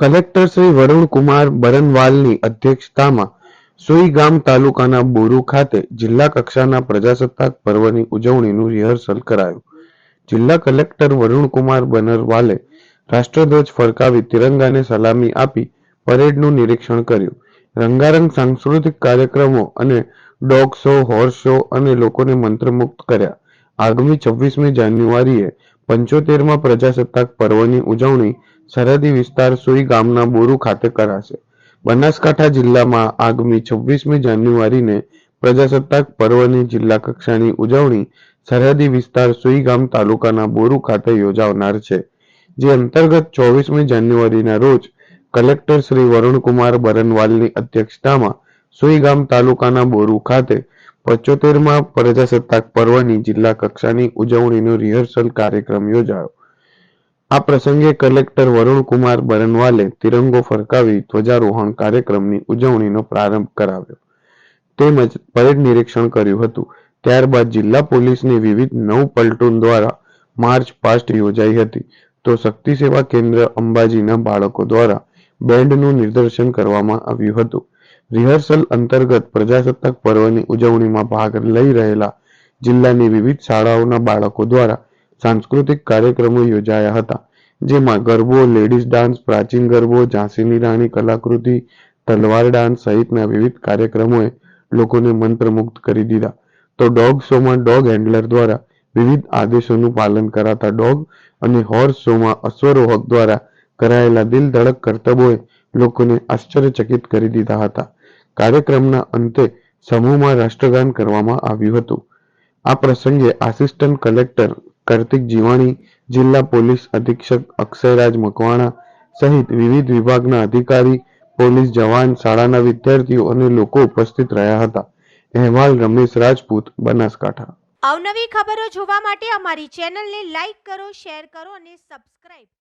Collector Shri Varun Kumar બરનવાલની અધ્યક્ષતામાં સુઈગામ તાલુકાના બોરુ ખાતે જિલ્લા કક્ષાના પ્રજાસત્તાક પર્વની ઉજવણીનું રિહર્સલ કરાયું. જિલ્લા કલેક્ટર વરુણકુમાર બનરવાલે રાષ્ટ્રધ્વજ ફરકાવી તિરંગાને સલામી આપી પરેડનું નિરીક્ષણ કર્યું. રંગારંગ સાંસ્કૃતિક કાર્યક્રમો અને ડોગ શો, હોર્સ શો અને લોકોને મંત્રમુગ્ધ કર્યા. આગામી છવ્વીસમી જાન્યુઆરીએ પંચોતેરમાં પ્રજાસત્તાક પર્વની ઉજવણી સરહદી વિસ્તાર સુઈ ગામના બોરુ ખાતે કરાશે. બનાસકાંઠા જિલ્લામાં આગામી છવ્વીસમી જાન્યુઆરીને પ્રજાસત્તાક પર્વની જિલ્લા કક્ષાની ઉજવણી સરહદી વિસ્તાર સુઈ ગામ તાલુકાના બોરુ ખાતે યોજાનાર છે, જે અંતર્ગત ચોવીસમી જાન્યુઆરીના રોજ કલેક્ટર શ્રી વરુણકુમાર બરનવાલની અધ્યક્ષતામાં સુઈગામ તાલુકાના બોરુ ખાતે પચોતેરમાં પ્રજાસત્તાક પર્વની જિલ્લા કક્ષાની ઉજવણીનો રિહર્સલ કાર્યક્રમ યોજાયો. આ પ્રસંગે કલેક્ટર વરુણકુમાર બરનવાલે તિરંગો ફરકાવી ધ્વજારોહણ કાર્યક્રમની ઉજવણીનો પ્રારંભ કરાવ્યો. તેમજ પરેડ નિરીક્ષણ કર્યું હતું. ત્યારબાદ જિલ્લા પોલીસની વિવિધ નવ પલટૂન દ્વારા માર્ચ પાસ્ટ યોજાઈ હતી. તો શક્તિ સેવા કેન્દ્ર અંબાજીના બાળકો દ્વારા બેન્ડનું નિદર્શન કરવામાં આવ્યું હતું. રિહર્સલ અંતર્ગત પ્રજાસત્તાક પર્વની ઉજવણીમાં ભાગ લઈ રહેલા જિલ્લાની વિવિધ શાળાઓના બાળકો દ્વારા સાંસ્કૃતિક કાર્યક્રમો યોજાયા હતા, જેમાં ગરબો લેડીઝ ડાન્સ પ્રાચીન ગરબો, ઝાંસીની રાણી, કલાકૃતિ, તલવાર ડાન્સ સહિતના વિવિધ કાર્યક્રમોએ લોકોને મંત્રમુગ્ધ કરી દીધા. તો ડોગ શોમાં ડોગ હેન્ડલર દ્વારા વિવિધ આદેશોનું પાલન કરાતા ડોગ અને હોર્સ શોમાં અશ્વરોહક દ્વારા કરાયેલા દિલ ધડક કરતબોએ લોકોને આશ્ચર્યચકિત કરી દીધા હતા. કાર્યક્રમના અંતે સમૂહમાં રાષ્ટ્રગાન કરવામાં આવ્યું હતું. આ પ્રસંગે આસિસ્ટન્ટ કલેક્ટર કાર્તિક જીવાણી, જિલ્લા પોલીસ અધિક્ષક અક્ષયરાજ મકવાણા સહિત વિવિધ વિભાગના અધિકારી, પોલીસ જવાન, શાળાના વિદ્યાર્થીઓ અને લોકો ઉપસ્થિત રહ્યા હતા. અહેવાલ રમેશ રાજપૂત, બનાસકાંઠા. અવનવી ખબરો જોવા માટે અમારી ચેનલને લાઈક કરો, શેર કરો અને સબસ્ક્રાઇબ કરો